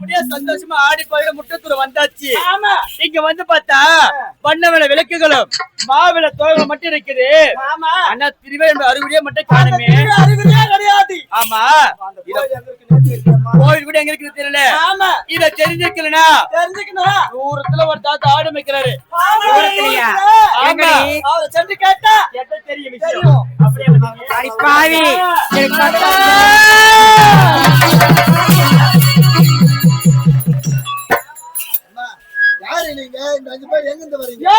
ஏய். இப்படியே சந்தோஷமா ஆடி போயிட முட்டத்தூர் வந்தாச்சு. இங்க வந்து பார்த்தா பண்ணவன விளக்குகளும் மாவிள தோகை மட்டும் இருக்குது. ஆனா திருவேண்ட அறுவடையே மட்டும் காணுமே. கிடையாது. ஆமா. கோயில் கூட எங்க இருக்குது தெரியல. ஆமா. இத தெரிஞ்சுக்கலனா? தெரிஞ்சுக்கணும்? தூரத்துல ஒரு தாத்தா ஆடு? ஆமா அவரை சென்று கேட்டா என்ன தெரியும். அப்படியே யாரு நீங்க. இந்த அஞ்சு பேர் எங்க இருந்து வரீங்க யோ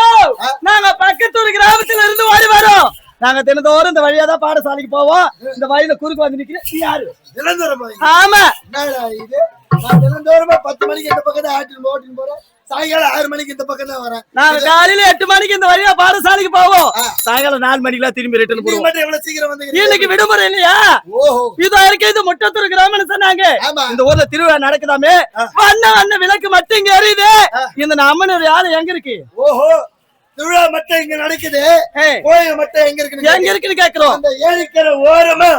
நாங்க பக்கத்து ஒரு கிராமத்துல இருந்து ஓடி வரோம். நாங்க தினந்தோறும் இந்த வழியா தான் பாடசாலைக்கு போவோம். இந்த வழியில குறுக்கு வந்து நிக்கிறேன் யாரு? தினந்தோறும் ஆமா. இது? நான் தினந்தோறுமா பத்து மணிக்கு இந்த பக்கம் தான் ஆட்டின்னு ஓட்டின்னு போறேன். சாயங்காலம் ஆறு மணிக்கு இந்த பக்கம் தான் வரேன். நாங்க காலையில எட்டு மணிக்கு இந்த வழியா பாடசாலைக்கு போவோம். சாயங்காலம் நாலு மணிக்கெல்லாம் திரும்பி ரிட்டர்ன் போவோம் மட்டும் எவ்வளவு சீக்கிரம் வந்தீங்க? இன்னைக்கு விடுமுறை இல்லையா? ஓஹோ. இதோ இருக்க இது முட்டத்தூர் கிராமம்னு சொன்னாங்க. இந்த ஊர்ல திருவிழா நடக்குதாமே. வண்ண வண்ண விளக்கு மட்டும் இங்க எரியுது. இந்த அம்மன் யாரு எங்க இருக்கு? ஓஹோ. திருவிழா மட்டும் இங்க நடக்குது. கோயில் மட்டும் எங்க இருக்குன்னு எங்க இருக்குன்னு கேக்குறோம். அந்த ஏரிக்கரை ஓரமா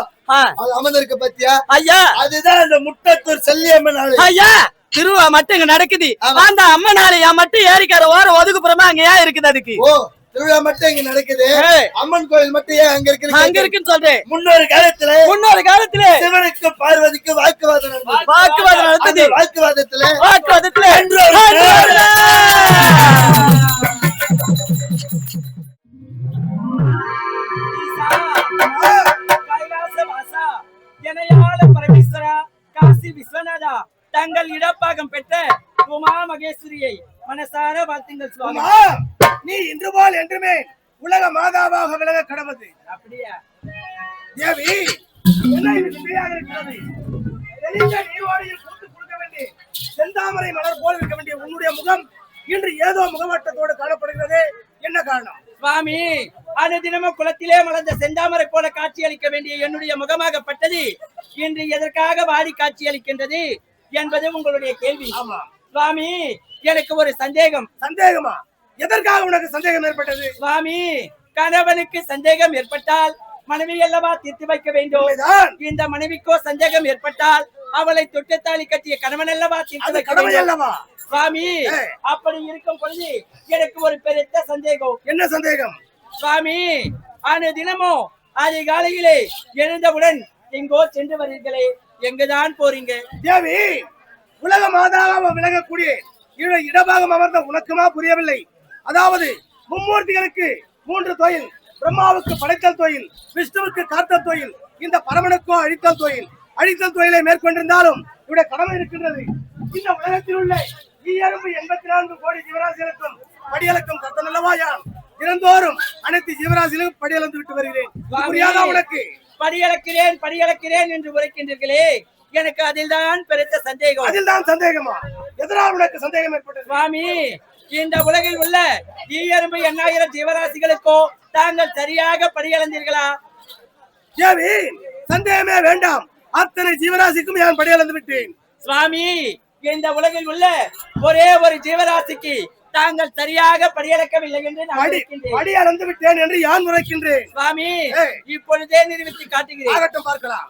அது அமர்ந்திருக்கு பத்தியா? ஐயா. அதுதான் அந்த முட்டத்தூர் செல்லியம்மன் ஐயா திருவிழா மட்டும் இங்க நடக்குது. அந்த அம்மன் ஆலயா மட்டும் ஏரிக்கார ஓரம் ஒதுக்குப்புறமா அங்க ஏன் இருக்குது அதுக்கு. ஓ திருவிழா மட்டும் இங்க நடக்குது. அம்மன் கோயில் மட்டும் ஏன் அங்க அங்க இருக்கு இருக்குன்னு சொல்றேன். முன்னொரு காலத்துல முன்னொரு காலத்துல சிவனுக்கு பார்வதிக்கு வாக்குவாதம் நடந்தது. வாக்குவாதம் நடந்தது. வாக்குவாதத்துல வாக்குவாதத்துல பரமேஸ்வரா, காசி விஸ்வநாதா தங்கள் இடப்பாகம் பெற்ற உமா மகேஸ்வரியை மனசார வாழ்த்துங்கள் சுவாமி. நீ இன்று போல் என்றுமே உலக மாதாவாக விலக கடவுது. அப்படியா? தேவி என்ன இது இப்படியாக இருக்கிறது. தெளிந்த நீரோடையில் பூத்து கொடுக்க வேண்டிய செந்தாமரை மலர் போல் இருக்க வேண்டிய உன்னுடைய முகம் இன்று ஏதோ முகவட்டத்தோடு காணப்படுகிறது. என்ன காரணம்? சுவாமி. அனுதினமும் குளத்திலே மலர்ந்த செந்தாமரை போல காட்சி அளிக்க வேண்டிய என்னுடைய முகமாகப்பட்டது. இன்று எதற்காக வாடி காட்சி அளிக்கின்றது என்பது உங்களுடைய கேள்வி. சுவாமி எனக்கு ஒரு சந்தேகம். சந்தேகமா? எதற்காக உனக்கு சந்தேகம் ஏற்பட்டது? சுவாமி கணவனுக்கு சந்தேகம் ஏற்பட்டால் மனைவி அல்லவா தீர்த்து வைக்க வேண்டும். இந்த மனைவிக்கோ சந்தேகம் ஏற்பட்டால் அவளை தொட்டுத்தாலி கட்டிய கணவன் அல்லவா தீர்த்து அது வைக்க அல்லவா? சுவாமி. அப்படி இருக்கும் பொழுது எனக்கு ஒரு பெருத்த சந்தேகம். என்ன சந்தேகம்? சுவாமி ஆன தினமும் அதிகாலையிலே எழுந்தவுடன் எங்கோ சென்று வருகிறீர்களே எங்குதான் போறீங்க? தேவி உலக மாதாவாக விலகக்கூடிய இட இடபாகம் அமர்ந்த உனக்குமா புரியவில்லை. அதாவது மும்மூர்த்திகளுக்கு மூன்று தொழில் பிரம்மாவுக்கு படைத்தல் தொழில் விஷ்ணுவுக்கு காத்தல் தொழில் இந்த பரமனுக்கோ அழித்தல் தொழில். அழித்தல் தொழிலை மேற்கொண்டிருந்தாலும் இவருடைய கடமை இருக்கின்றது. இந்த உலகத்தில் உள்ள ஈயரும்பு எண்பத்தி நான்கு கோடி ஜீவராசிகளுக்கும் அல்லவா யான் தினந்தோறும் அனைத்து ஜீவராசிகளும் படியளந்து விட்டு வருகிறேன். புரியாதா உனக்கு? படியளக்கிறேன் படியளக்கிறேன் என்று உரைக்கின்றீர்களே எனக்கு அதில்தான் பெருத்த சந்தேகம். அதில் தான் சந்தேகமா? எதனால் உனக்கு சந்தேகம் ஏற்பட்டது? சுவாமி இந்த உலகில் உள்ள ஈயரும்பு எண்ணாயிரம் ஜீவராசிகளுக்கோ தாங்கள் சரியாக படியளந்தீர்களா? தேவி சந்தேகமே வேண்டாம். அத்தனை ஜீவராசிக்கும் நான் படியளந்து விட்டேன். சுவாமி இந்த உலகில் உள்ள ஒரே ஒரு ஜீவராசிக்கு தாங்கள் சரியாக படியளக்கவில்லை என்று படி அளந்து விட்டேன் என்று யான் உரைக்கின்றேன்? சுவாமி. இப்பொழுதே நிரூபித்து காட்டுகிறேன். ஆகட்டும் பார்க்கலாம்.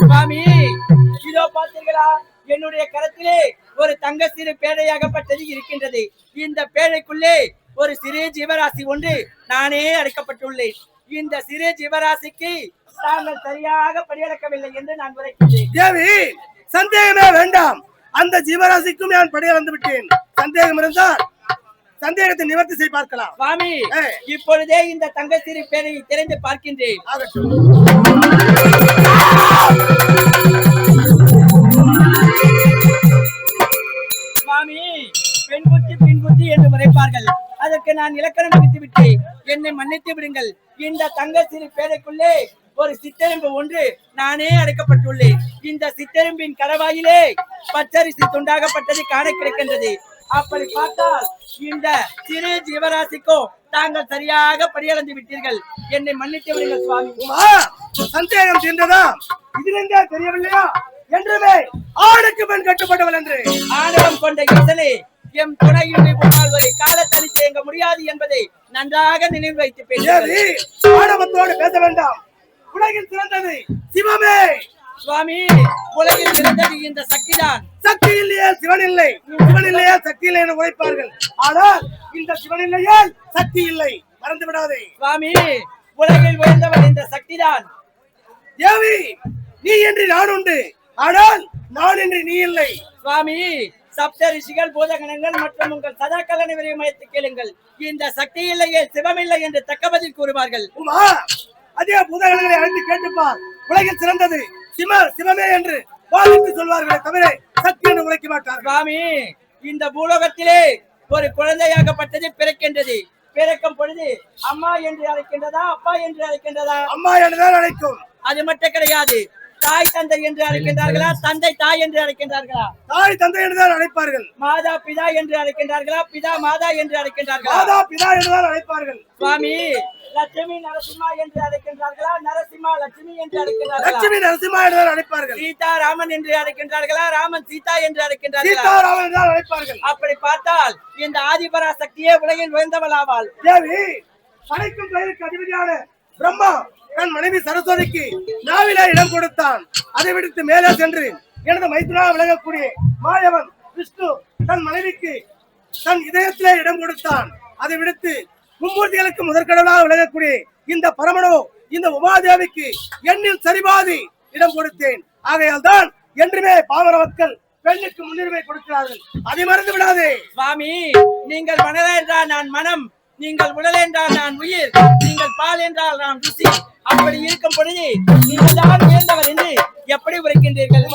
சுவாமி இதோ பார்த்தீர்களா? என்னுடைய கரத்திலே ஒரு தங்க சிறு பேழையாகப்பட்டது இருக்கின்றது. இந்த பேழைக்குள்ளே ஒரு சிறு ஜீவராசி ஒன்று நானே அடைக்கப்பட்டுள்ளேன். இந்த சிறு ஜீவராசிக்கு தாங்கள் சரியாக படியளக்கவில்லை என்று நான் உரைக்கின்றேன். தேவி சந்தேகமே வேண்டாம். அந்த ஜீவராசிக்கும் நான் படியளந்து விட்டேன் சந்தேகம் இருந்தால் சந்தேகத்தை நிவர்த்தி செய்து பார்க்கலாம். சுவாமி. இப்பொழுதே இந்த தங்க சிறு பேழையை திறந்து பார்க்கின்றேன். சுவாமி பெண் புத்தி பின் புத்தி என்று உரைப்பார்கள். அதற்கு நான் இலக்கணம் வகுத்து விட்டேன் என்னை மன்னித்து விடுங்கள். இந்த தங்க சிறு பேழைக்குள்ளே ஒரு சித்தெரும்பு ஒன்று நானே அடைக்கப்பட்டுள்ளேன். இந்த சித்தெரும்பின் கடவாயிலே பச்சரிசி துண்டாகப்பட்டது காண கிடைக்கின்றது. அப்படி பார்த்தால் இந்த சிறு ஜீவராசிக்கும் தாங்கள் சரியாக படியளந்து விட்டீர்கள். என்னை மன்னித்து விடுங்கள் சுவாமி. சந்தேகம் தீர்ந்ததா? இதிலிருந்தே தெரியவில்லையா? என்றுமே ஆணுக்கு பெண் கட்டுப்பட்டவள் என்று ஆணவம் கொண்ட ஈசனே எம் துணையுடைய போனால் ஒரு காலத்தனி தேங்க முடியாது என்பதை நன்றாக நினைவு வைத்து தேவி ஆணவத்தோடு பேச வேண்டாம். உலகில் சிறந்தது. சிவமே. சுவாமி உலகில் பிறந்தது இந்த சக்திதான். சக்தி இல்லையே சிவன் இல்லை சிவன் இல்லையே சக்தி இல்லை என உழைப்பார்கள் ஆனால் இந்த சிவன் இல்லையே சக்தி இல்லை மறந்து விடாதே. சுவாமி உலகில் உயர்ந்தவன் இந்த சக்திதான். தேவி நீ என்று நான் உண்டு. ஆனால் நான் என்று நீ இல்லை. சுவாமி சப்த ரிஷிகள் பூதகணங்கள் மற்றும் உங்கள் சதாக்கல நிலையமயத்தை கேளுங்கள். இந்த சக்தி இல்லையே சிவமில்லை என்று தக்க பதில் கூறுவார்கள். உமா அதே பூதகங்களை அழைத்து கேட்டுப்பார் உலகில் சிறந்தது சிவ சிவமே என்று வாதிட்டு சொல்வார்களே தவிர சக்தி என்று உரைக்க மாட்டார்கள். சுவாமி இந்த பூலோகத்திலே ஒரு குழந்தையாகப்பட்டது பிறக்கின்றது. பிறக்கும் பொழுது அம்மா என்று அழைக்கின்றதா அப்பா என்று அழைக்கின்றதா? அம்மா என்றுதான் அழைக்கும். அது மட்டும் கிடையாது. தாய் தந்தை என்று அழைக்கின்றார்களா? தந்தை தாய் என்று அழைக்கின்றார்களா? தாய் தந்தை என்றுதான் அழைப்பார்கள். மாதா பிதா என்று அழைக்கின்றார்களா? பிதா மாதா என்று அழைக்கின்றார்களா? மாதா பிதா என்றுதான் அழைப்பார்கள். சுவாமி லட்சுமி நரசிம்மா என்று அழைக்கின்றார்களா? நரசிம்மா லட்சுமி என்று அழைக்கின்றார்களா? லட்சுமி நரசிம்மா என்றுதான் அழைப்பார்கள். சீதா ராமன் என்று அழைக்கின்றார்களா? ராமன் சீதா என்று அழைக்கின்றார்களா? சீதாராமன் என்றுதான் அழைப்பார்கள். அப்படி பார்த்தால் இந்த ஆதிபரா சக்தியே உலகில் உயர்ந்தவளாவாள் தேவி படைக்கும் பெயருக்கு அதிபதியான பிரம்மா தன் மனைவி சரஸ்வதிக்கு நாவிலா இடம் கொடுத்தான். அதை விடுத்து மேலே சென்று எனது மைத்துனா விளங்கக்கூடிய மாயவன் விஷ்ணு தன் மனைவிக்கு தன் இதயத்திலே இடம் கொடுத்தான். அதை விடுத்து மும்மூர்த்திகளுக்கு முதற்கடலாக விளங்கக்கூடிய இந்த பரமனோ இந்த உமாதேவிக்கு எண்ணில் சரிபாதி இடம் கொடுத்தேன். ஆகையால் தான் என்றுமே பாமர மக்கள் பெண்ணுக்கு முன்னுரிமை கொடுக்கிறார்கள். அதை மறந்து விடாதே. சுவாமி நீங்கள் மணல் என்றால் நான் மனம் நீங்கள் உடல் என்றால் நான் உயிர் நீங்கள் பால் என்றால் நான் ருசி. அப்படி இருக்கும் பொழுது நீங்கள் தான் உயர்ந்தவர் என்று எப்படி உரைக்கின்றீர்கள்!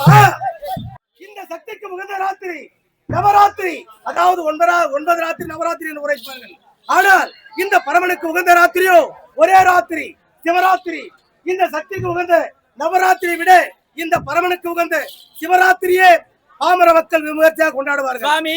இந்த சக்திக்கு உகந்த ராத்திரி நவராத்திரி அதாவது ஒன்பதா ஒன்பது ராத்திரி நவராத்திரி என்று உரைப்பார்கள். ஆனால் இந்த பரமனுக்கு உகந்த ராத்திரியோ ஒரே ராத்திரி சிவராத்திரி. இந்த சக்திக்கு உகந்த நவராத்திரி விட இந்த பரமனுக்கு உகந்த சிவராத்திரியே பாமர மக்கள் விமர்சையாக கொண்டாடுவார்கள். சுவாமி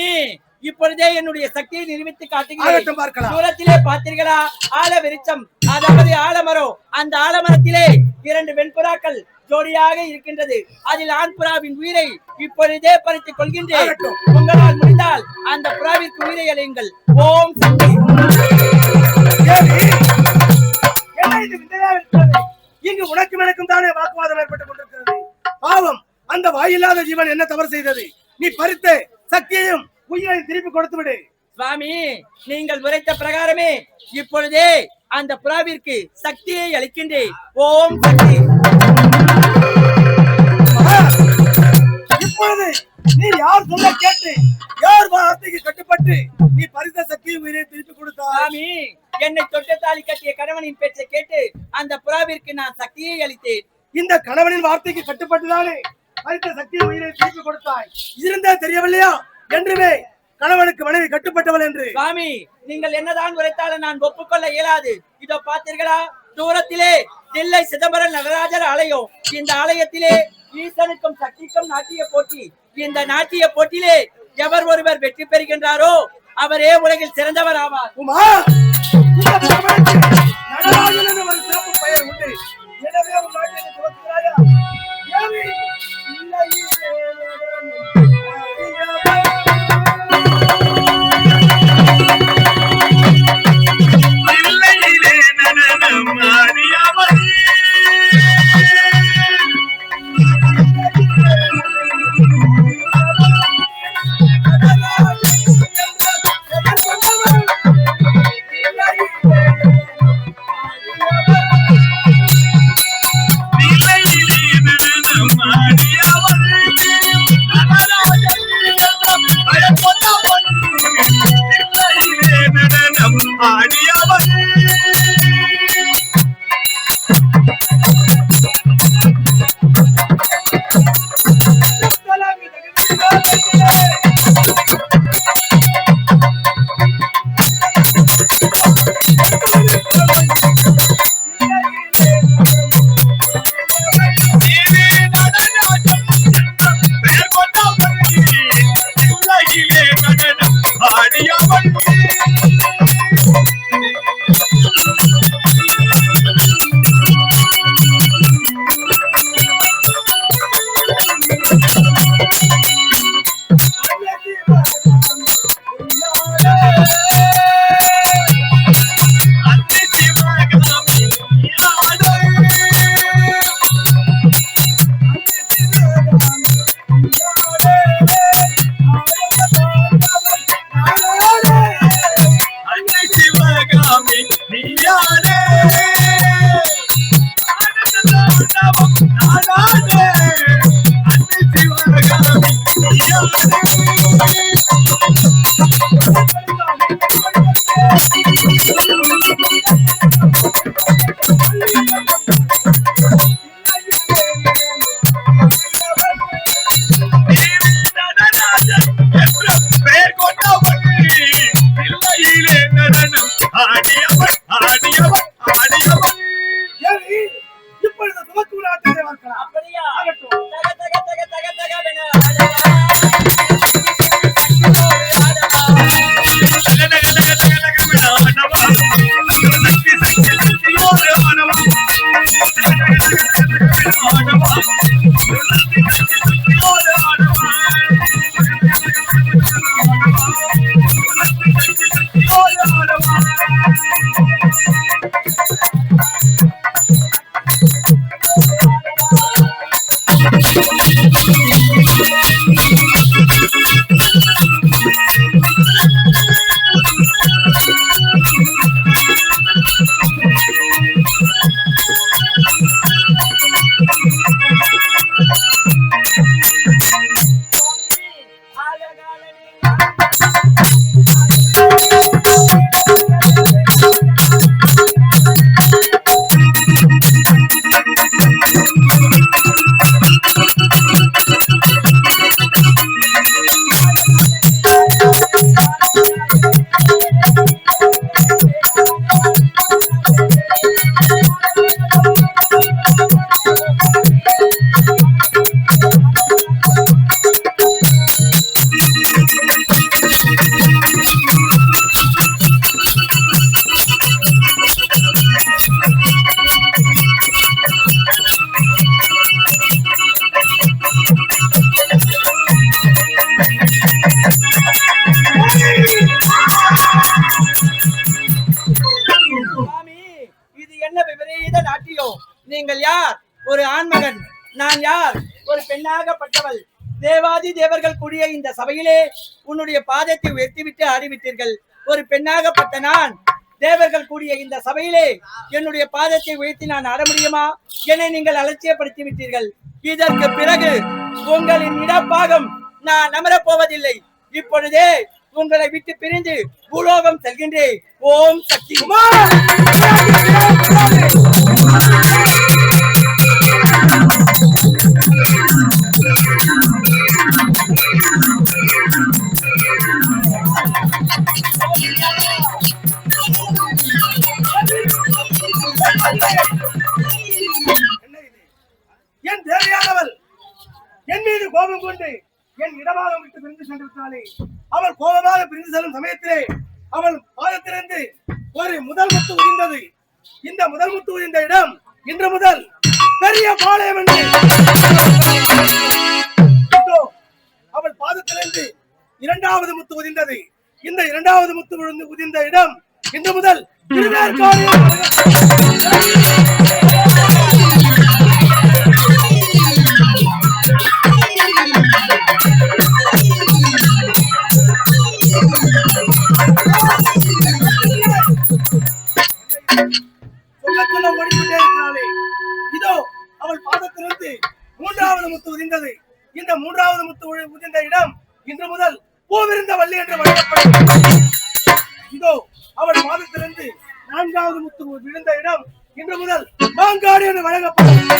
இப்பொழுதே என்னுடைய சக்தியை நிரூபித்து காட்டுகிறேன். பார்க்கலாம். தூரத்திலே பார்த்தீர்களா? ஆல விருச்சம் அதாவது ஆலமரம். அந்த ஆலமரத்திலே இரண்டு வெண்புறாக்கள் ஜோடியாக இருக்கின்றது. அதில் ஆண் புறாவின் உயிரை இப்பொழுதே பறித்துக் கொள்கின்றேன். உங்களால் முடிந்தால் அந்த புறாவிற்கு உயிரை அழியுங்கள் ஓம் சக்தி? இங்கு உனக்கும் எனக்கும் தானே வாக்குவாதம் ஏற்பட்டுக் கொண்டிருக்கிறது. பாவம் அந்த வாயில்லாத ஜீவன் என்ன தவறு செய்தது? நீ பறித்த சக்தியையும் உயிரையும் திருப்பி கொடுத்து விடு சுவாமி நீங்கள் உரைத்த பிரகாரமே இப்பொழுதே அந்த புறாவிற்கு சக்தியை அளிக்கின்றேன் ஓம் சக்தி. இப்பொழுது நீ யார் சொல்ல கேட்டு யார் வார்த்தைக்கு கட்டுப்பட்டு நீ பறித்த சக்தியும் உயிரை திருப்பி கொடுத்தாய்? சுவாமி என்னை தொட்ட தாலி கட்டிய கணவனின் பேச்சை கேட்டு அந்த புறாவிற்கு நான் சக்தியை அளித்தேன். இந்த கணவனின் வார்த்தைக்கு கட்டுப்பட்டுதானே பறித்த சக்தியும் உயிரை திருப்பி கொடுத்தாய்? இருந்தே தெரியவில்லையா? என்றுமே கணவனுக்கு மனைவி கட்டுப்பட்டவள் என்று. சுவாமி நீங்கள் என்னதான் உரைத்தாலும் நான் ஒப்புக்கொள்ள இயலாது. இதோ பார்த்தீர்களா? தூரத்திலே தில்லை சிதம்பரம் நடராஜர் ஆலயம். இந்த ஆலயத்திலே ஈசனுக்கும் சக்திக்கும் நாட்டிய போட்டி. இந்த நாட்டிய போட்டியிலே எவர் ஒருவர் வெற்றி பெறுகின்றாரோ அவரே உலகில் சிறந்தவர் ஆவார் பெண்ணாகப்பட்டவள் தேவாதி தேவர்கள் கூடிய இந்த சபையிலே உன்னுடைய பாதத்தை உயர்த்திவிட்டு ஆடிவிட்டீர்கள். ஒரு பெண்ணாகப்பட்ட நான் தேவர்கள் கூடிய இந்த சபையிலே என்னுடைய பாதத்தை உயர்த்தி நான் ஆட முடியுமா? என்னை நீங்கள் அலட்சியப்படுத்தி விட்டீர்கள் இதற்கு பிறகு உங்களின் இடப்பாகம் நான் அமரப் போவதில்லை இப்பொழுதே உங்களை விட்டு பிரிந்து பூலோகம் செல்கின்றேன். ஓம் சக்தி குமார்! என் தேவையானவள். என் மீது கோபம் கொண்டு என் இடமாக விட்டு பிரிந்து சென்று விட்டாளே அவள் கோபமாக பிரிந்து செல்லும் சமயத்திலே அவள் பாதத்திலிருந்து ஒரு முதல் முத்து உதிர்ந்தது. இந்த முதல் முத்து உதிர்ந்த இடம் இன்று முதல் பெரிய பாளையம் என்று அவள் பாதத்திலிருந்து இரண்டாவது முத்து உதிர்ந்தது. இந்த இரண்டாவது முத்து விழுந்து உதிர்ந்த இடம் இன்று முதல் திருவேற்காடு இந்த மூன்றாவது முத்து உதிர்ந்த இடம் இன்று முதல் பூவிருந்த வள்ளி என்று வழங்கப்படும் இதோ அவள் மாதத்திலிருந்து நான்காவது முத்து விழுந்த இடம் இன்று முதல் மாங்காடு என்று வழங்கப்படும்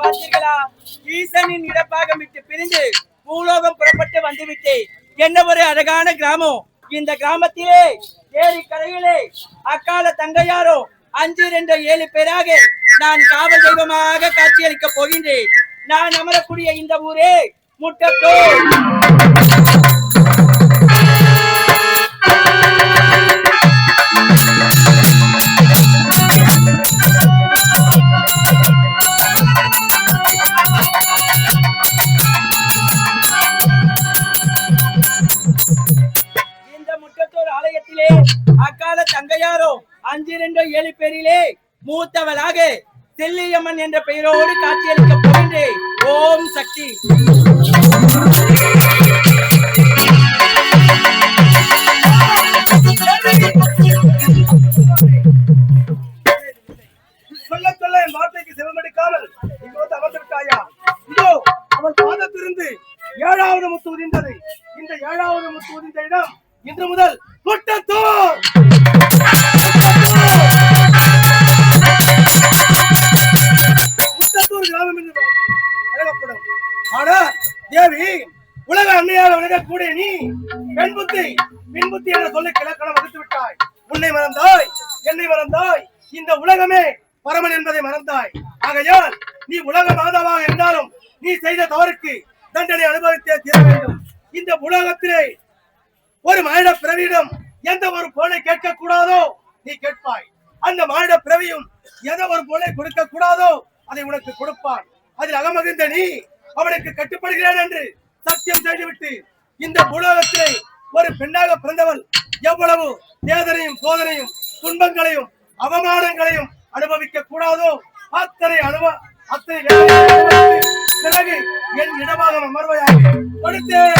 பார்த்தீர்களா ஈசனின் இடப்பாகம் விட்டு பிரிந்து பூலோகம் புறப்பட்டு வந்துவிட்டேன் என்ன ஒரு அழகான கிராமம். இந்த கிராமத்திலே ஏரி கரையிலே அக்கால தங்கையாரோ அஞ்சு ரெண்டு ஏழு பேராக நான் காவல் தெய்வமாக காட்சியளிக்க போகின்றேன். நான் அமரக்கூடிய இந்த ஊரே முட்டத்தூர். அக்கால தங்கையாரோ அஞ்சு ரெண்டோ ஏழு பேரிலே மூத்தவளாக செல்லியம்மன் என்ற பெயரோடு காட்சியளிக்க போகின்றேன். ஓம் சக்தி. சொல்ல சொல்ல என் வார்த்தைக்கு செவமடிக்காமல் இங்கு வந்து இதோ பாதத்திலிருந்து ஏழாவது முத்து உதிர்ந்தது. இந்த ஏழாவது முத்து உதிர்ந்த இடம் இன்று முதல் குட்டத்தூ குட்டத்தூர் கிராமம் என்று அழைக்கப்படும். ஆனா தேவி உலக அன்னையாக விளங்கக்கூடிய நீ பெண் புத்தி பின் புத்தி என்ற சொல்லை கிழக்கணம் வகுத்து விட்டாய். உன்னை மறந்தாய் என்னை மறந்தாய் இந்த உலகமே பரமன் என்பதை மறந்தாய். ஆகையால் நீ உலக மாதாவாக இருந்தாலும் நீ செய்த தவறுக்கு தண்டனை அனுபவித்தே தீர வேண்டும். இந்த உலகத்திலே ஒரு மானிட பிறவியிடம் எந்த ஒரு பொருளை கேட்க கூடாதோ நீ கேட்பாய். அந்த மானிட பிறவியும் எந்த ஒரு பொருளை கொடுக்க கூடாதோ அதை உனக்கு கொடுப்பான். அதில் அகமகிழ்ந்த நீ அவனுக்கு கட்டுப்படுகிறேன் என்று சத்தியம் செய்துவிட்டு இந்த உலகத்திலே ஒரு பெண்ணாக பிறந்தவள் எவ்வளவு வேதனையும் சோதனையும் துன்பங்களையும் அவமானங்களையும் அனுபவிக்க கூடாதோ அத்தனை அனுபவ அத்தனை பிறகு என் இடமாக அமர்வையாக கொடுத்தேன்.